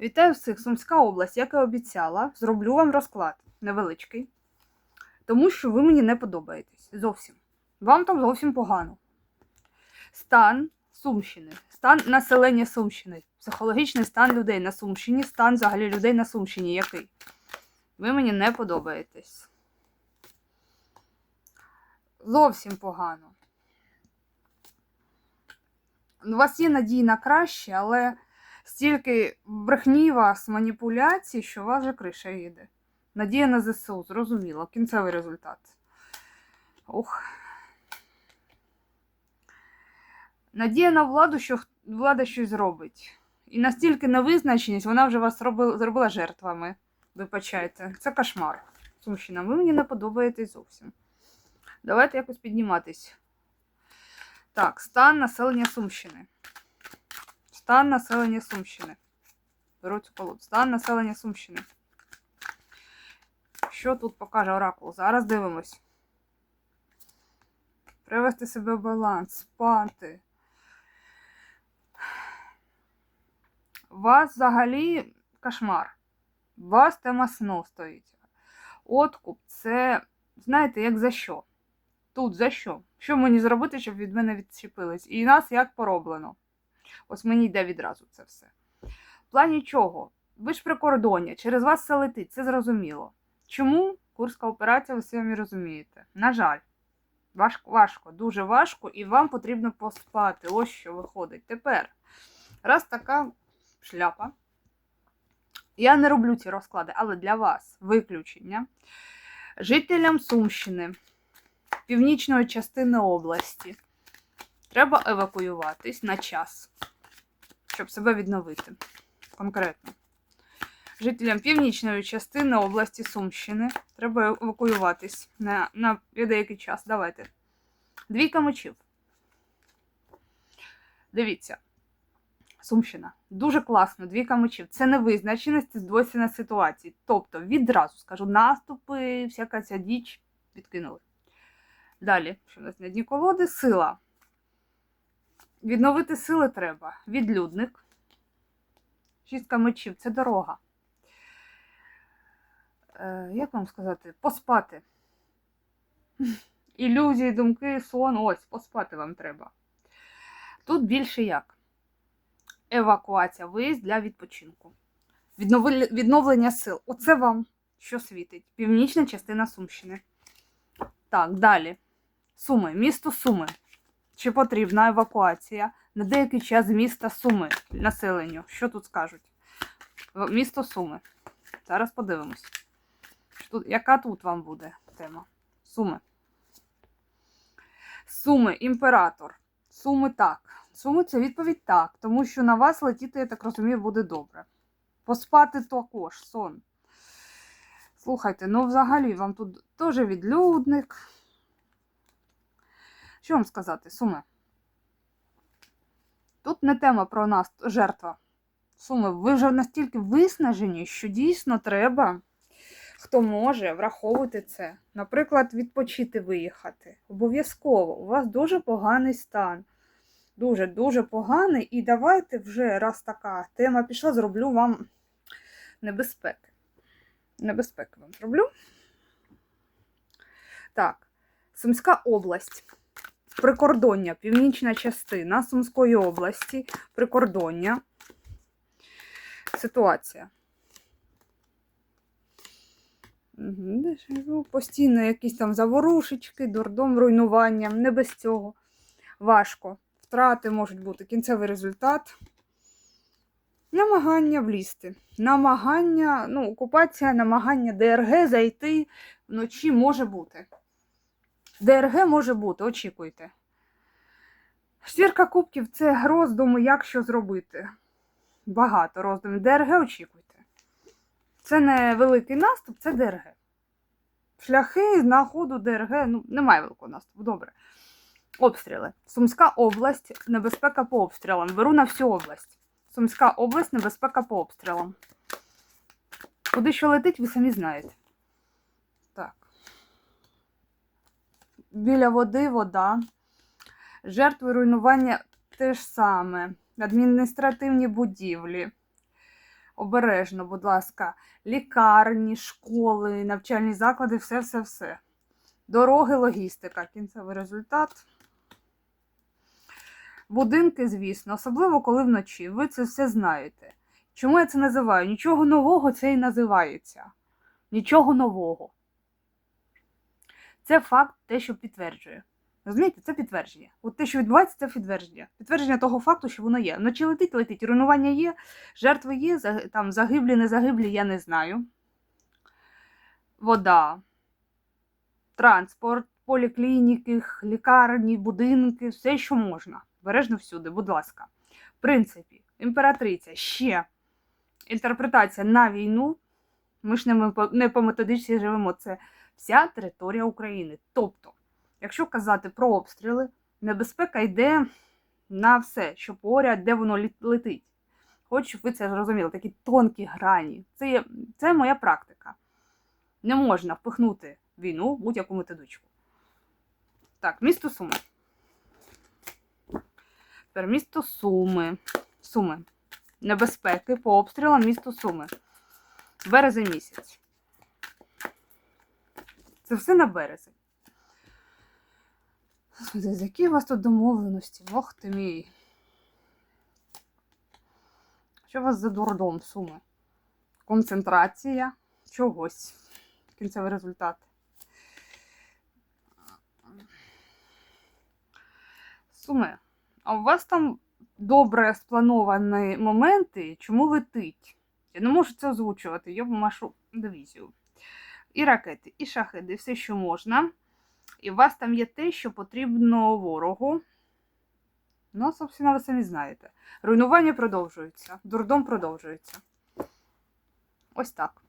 Вітаю всіх, Сумська область, як і обіцяла, зроблю вам розклад невеличкий, тому що ви мені не подобаєтесь зовсім. Вам там зовсім погано. Стан Сумщини, стан населення Сумщини, психологічний стан людей на Сумщині, стан взагалі людей на Сумщині який? Ви мені не подобаєтесь. Зовсім погано. У вас є надії на краще, але стільки брехні вас, маніпуляцій, що у вас же криша їде. Надія на ЗСУ, зрозуміло, кінцевий результат. Ух. Надія на владу, що влада щось зробить. І настільки невизначеність, вона вже вас робила, зробила жертвами. Вибачайте. Це кошмар. Сумщина, ви мені не подобаєтесь зовсім. Давайте якось підніматись. Так, стан населення Сумщини. Стан населення Сумщини. Беру цю колоду. Стан населення Сумщини. Що тут покаже оракул? Зараз дивимось. Привести себе в баланс, спати. Вас взагалі кошмар. У вас тема сну стоїть. Откуп це, знаєте, як за що? Тут за що? Що мені зробити, щоб від мене відчепились? І нас як пороблено. Ось мені йде відразу це все. В плані чого? Ви ж прикордоння, через вас все летить, це зрозуміло. Чому курська операція, ви самі розумієте? На жаль, важко, важко, дуже важко, і вам потрібно поспати. Ось що виходить. Тепер, раз така шляпа. Я не роблю ці розклади, але для вас виключення. Жителям Сумщини, північної частини області, треба евакуюватись на час, щоб себе відновити. Конкретно. Жителям північної частини області Сумщини треба евакуюватись на, на деякий час. Давайте. Двійка мечів. Дивіться. Сумщина. Дуже класно, двійка мечів. Це невизначеність, здвоєна ситуації. Тобто, відразу скажу, наступи, всяка ця діч відкинули. Далі, що в нас на дні колоди? Сила. Відновити сили треба. Відлюдник. Шістка мечів це дорога. Е, як вам сказати? Поспати. Ілюзії, думки, сон. Ось, поспати вам треба. Тут більше як? Евакуація, виїзд для відпочинку. Відновлення сил. Оце вам що світить. Північна частина Сумщини. Так, далі. Суми. Місто Суми. Чи потрібна евакуація на деякий час міста Суми населенню? Що тут скажуть? Місто Суми. Зараз подивимось. Тут- Яка тут вам буде тема? Суми. Суми, імператор. Суми так. Суми це відповідь так, тому що на вас летіти, я так розумію, буде добре. Поспати також, сон. Слухайте, ну взагалі вам тут теж відлюдник. Що вам сказати, суми? Тут не тема про нас, жертва. Суми, ви вже настільки виснажені, що дійсно треба, хто може, враховувати це. Наприклад, відпочити виїхати. Обов'язково. У вас дуже поганий стан. Дуже-дуже поганий. І давайте вже, раз така тема пішла, зроблю вам небезпеки. Небезпеки вам зроблю. Так, Сумська область. Прикордоння, північна частина Сумської області, прикордоння. Ситуація. Живу? Постійно якісь там заворушечки, дурдом, руйнування. Не без цього. Важко. Втрати можуть бути. Кінцевий результат. Намагання влізти. Намагання, ну, окупація, намагання ДРГ зайти вночі може бути. ДРГ може бути, очікуйте. Штірка кубків це роздуми, як що зробити. Багато роздумів. ДРГ очікуйте. Це не великий наступ, це ДРГ. Шляхи на ходу ДРГ, ну, немає великого наступу, добре. Обстріли. Сумська область, небезпека по обстрілам. Беру на всю область. Сумська область, небезпека по обстрілам. Куди що летить, ви самі знаєте. Так. Біля води вода. Жертви руйнування те ж саме. Адміністративні будівлі. Обережно, будь ласка, лікарні, школи, навчальні заклади, все-все-все. Дороги, логістика, кінцевий результат. Будинки, звісно, особливо коли вночі. Ви це все знаєте. Чому я це називаю? Нічого нового це і називається. Нічого нового. Це факт, те, що підтверджує. Розумієте, це підтвердження. От те, що відбувається, це підтвердження. Підтвердження того факту, що воно є. Вночі летить, летить, руйнування є, жертви є, там загиблі, не загиблі, я не знаю. Вода, транспорт, поліклініки, лікарні, будинки, все, що можна. Бережно всюди, будь ласка. В принципі, імператриця ще інтерпретація на війну. Ми ж не по методичці живемо. Це вся територія України. Тобто, якщо казати про обстріли, небезпека йде на все, що поряд, де воно летить. Хочу, щоб ви це зрозуміли, такі тонкі грані. Це, є, це моя практика. Не можна впихнути війну в будь-яку методичку. Так, місто Суми. Тепер місто Суми. Суми. Небезпеки по обстрілам місто Суми. Березень місяць. Це все на березень. З які у вас тут домовленості? Ох ти мій. Що у вас за дурдом, суми? Концентрація чогось. Кінцевий результат. Суми, а у вас там добре сплановані моменти, чому летить? Я не можу це озвучувати, я машу дивізію. І ракети, і шахеди, все, що можна. І у вас там є те, що потрібно ворогу. Ну, собственно, ви самі знаєте. Руйнування продовжується, дурдом продовжується. Ось так.